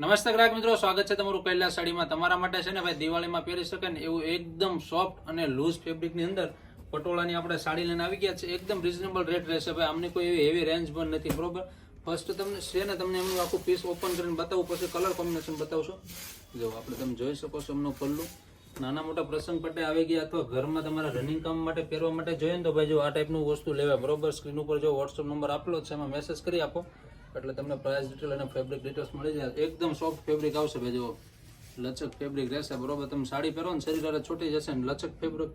નમસ્તે ગ્રાહક મિત્રો, સ્વાગત છે તમારું કૈલાસ સાડીમાં. તમારા માટે છે ને ભાઈ, દિવાળીમાં પહેરી શકે ને એવું એકદમ સોફ્ટ અને લૂઝ ફેબ્રિકની અંદર પટોળાની આપણે સાડી લઈને આવી ગયા છે. એકદમ રિઝનેબલ રેટ રહેશે ભાઈ. આમની કોઈ એવી હેવી રેન્જ પણ નથી, બરોબર? ફર્સ્ટ તમને છે ને, તમને એમનું આખું પીસ ઓપન કરીને બતાવું, પછી કલર કોમ્બિનેશન બતાવશો. જો આપણે તમે જોઈ શકો છો એમનું પલ્લું. નાના મોટા પ્રસંગ માટે આવી ગયા અથવા ઘરમાં તમારા રનિંગ કામ માટે પહેરવા માટે જોઈએ ને તો ભાઈ જો આ ટાઈપનું વસ્તુ લેવા બરોબર? સ્ક્રીન ઉપર જો વોટ્સઅપ નંબર આપેલો છે, એમાં મેસેજ કરી આપો. એટલે તમને પ્રાઇસ ડિટેલ અને ફેબ્રિક ડિટેલ્સ મળી જાય. એકદમ સોફ્ટ ફેબ્રિક આવશે ભાઈ જો લચક ફેબ્રિક રહેશે, બરોબર? તમે સાડી પહેરો ને શરીર હારે છોટી જશે ને લચક ફેબ્રિક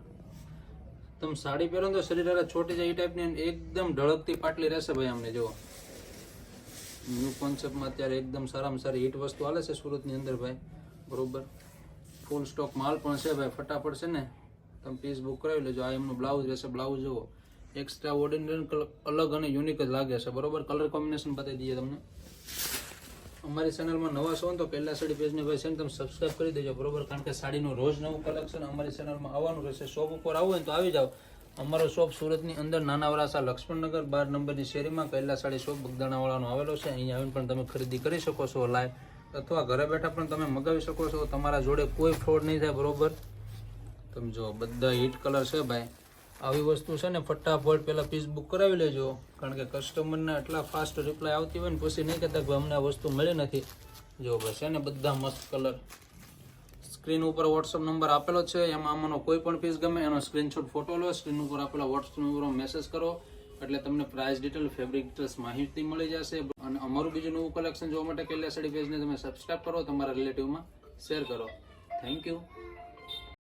તમે સાડી પહેરો તો શરીર હારે છોટી જાય એ ટાઈપની એકદમ ઢળકતી પાટલી રહેશે ભાઈ અમને જો ન્યૂ કોન્સેપ્ટમાં અત્યારે એકદમ સારામાં સારી હિટ વસ્તુ હાલે છે સુરતની અંદર ભાઈ, બરોબર? ફૂલ સ્ટોક માલ પણ છે ભાઈ, ફટાફટ છે ને. તમે પીસ બુક કરાવી લેજો. આ એમનું બ્લાઉઝ રહેશે બ્લાઉઝ જુઓ. એક્સ્ટ્રા ઓર્ડિનરી અલગ અને યુનિક જ લાગે છે. બરોબર? કલર કોમ્બિનેશન બતાવી દઈએ તમને. અમારી ચેનલમાં નવા છો ને તો પહેલા સાડી પેજને ભાઈ છે ને તમે સબસ્ક્રાઇબ કરી દેજો, બરોબર? કારણ કે સાડીનું રોજ નવું કલેક્શન અમારી ચેનલમાં આવવાનું રહેશે. શોપ ઉપર હોય ને તો આવી જાઓ. અમારો શોપ સુરતની અંદર નાના વરાસા લક્ષ્મણનગર, બાર નંબરની શેરીમાં કૈલા સાડી શોપ બગદાણાવાળાનો આવેલો છે. અહીંયા આવીને પણ તમે ખરીદી કરી શકો છો લાઈવ અથવા ઘરે બેઠા પણ તમે મગાવી શકો છો. તમારા જોડે કોઈ ફ્રોડ નહીં થાય, બરોબર? તમે જો બધા હિટ કલર છે ભાઈ. આવી વસ્તુ છે ને, ફટાફટ પહેલાં પીસ બુક કરાવી લેજો. કારણ કે કસ્ટમરને એટલા ફાસ્ટ રિપ્લાય આવતી હોય ને, પછી નહીં કહેતા કે અમને વસ્તુ મળી નથી. જો બસ છે ને, બધા મસ્ત કલર સ્ક્રીન ઉપર વોટ્સઅપ નંબર આપેલો છે, એમાં આમાંનો કોઈ પણ પીસ ગમે, એનો સ્ક્રીનશોટ ફોટો લો સ્ક્રીન ઉપર આપેલા વોટ્સઅપ નંબર મેસેજ કરો, એટલે તમને પ્રાઇસ ડિટેલ ફેબ્રિક ડિટેલ્સ માહિતી મળી જશે. અને અમારું બીજું નવું કલેક્શન જોવા માટે કેલા સાડી પેજને તમે સબસ્ક્રાઇબ કરો, તમારા રિલેટિવમાં શેર કરો. Thank you